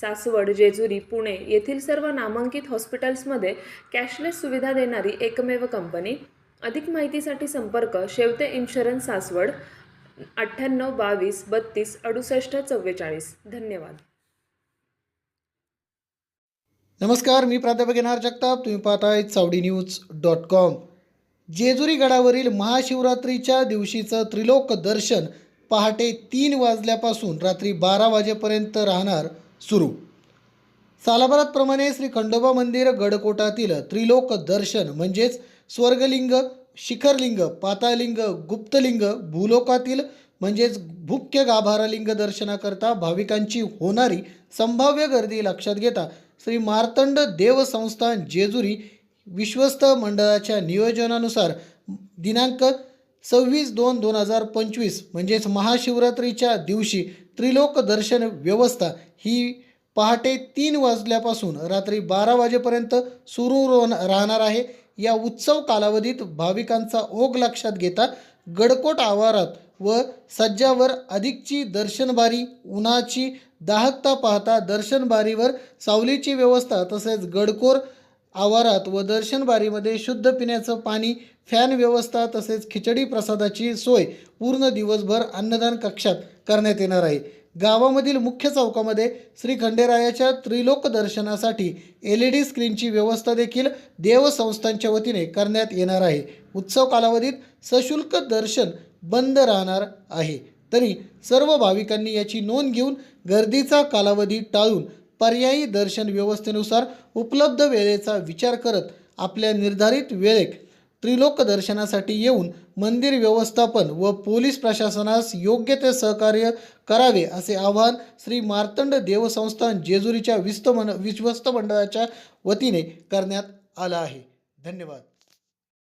सासवड जेजुरी पुणे येथील सर्व नामांकित हॉस्पिटल्समध्ये कॅशलेस सुविधा देणारी एकमेव कंपनी. अधिक माहितीसाठी संपर्क शेवते इन्शुरन्स सासवड अठ्ठ्याण्णव बावीस बत्तीस अडुसष्ट चव्वेचाळीस. धन्यवाद. नमस्कार मी प्राध्यापक येणार जगताप. तुम्ही पाहताय Chawdi news dot com. Jejuri गडावरील महाशिवरात्रीच्या दिवशीचं त्रिलोक दर्शन पहाटे तीन वाजल्यापासून रात्री बारा वाजेपर्यंत राहणार. सुरू. सालाबारातप्रमाणे श्री खंडोबा मंदिर गडकोटातील त्रिलोक दर्शन म्हणजेच स्वर्गलिंग शिखरलिंग पातालिंग गुप्तलिंग भूलोकातील म्हणजेच भुक्य गाभारालिंग दर्शनाकरता भाविकांची होणारी संभाव्य गर्दी लक्षात घेता श्री मार्तंड देवसंस्थान जेजुरी विश्वस्त मंडळाच्या नियोजनानुसार दिनांक सव्वीस दोन दोन हजार पंचवीस म्हणजेच महाशिवरात्रीच्या दिवशी त्रिलोक दर्शन व्यवस्था ही पहाटे तीन वाजल्यापासून रात्री बारा वाजेपर्यंत सुरू राहणार आहे. या उत्सव कालावधीत भाविकांचा ओघ लक्षात घेता गडकोट आवारात व सज्जावर अधिकची दर्शनबारी उन्हाची दाहकता पाहता दर्शनबारीवर सावलीची व्यवस्था तसेच गडकोर आवारात व दर्शनबारीमध्ये शुद्ध पिण्याचं पाणी फॅन व्यवस्था तसेच खिचडी प्रसादाची सोय पूर्ण दिवसभर अन्नदान कक्षात करण्यात येणार आहे. गावामधील मुख्य चौकामध्ये श्री खंडेरायाच्या त्रिलोक दर्शनासाठी एल ई डी स्क्रीनची व्यवस्था देखील देवसंस्थांच्या वतीने करण्यात येणार आहे. उत्सव कालावधीत सशुल्क दर्शन बंद राहणार आहे. तरी सर्व भाविकांनी याची नोंद घेऊन गर्दीचा कालावधी टाळून पर्यायी दर्शन व्यवस्थेनुसार उपलब्ध वेळेचा विचार करत आपल्या निर्धारित वेळेत त्रिलोक दर्शनासाठी येऊन मंदिर व्यवस्थापन व पोलीस प्रशासनास योग्य ते सहकार्य करावे असे आवाहन श्री मार्तंड देवसंस्थान जेजुरीच्या विस्त मन विश्वस्त मंडळाच्या वतीने करण्यात आलं आहे. धन्यवाद.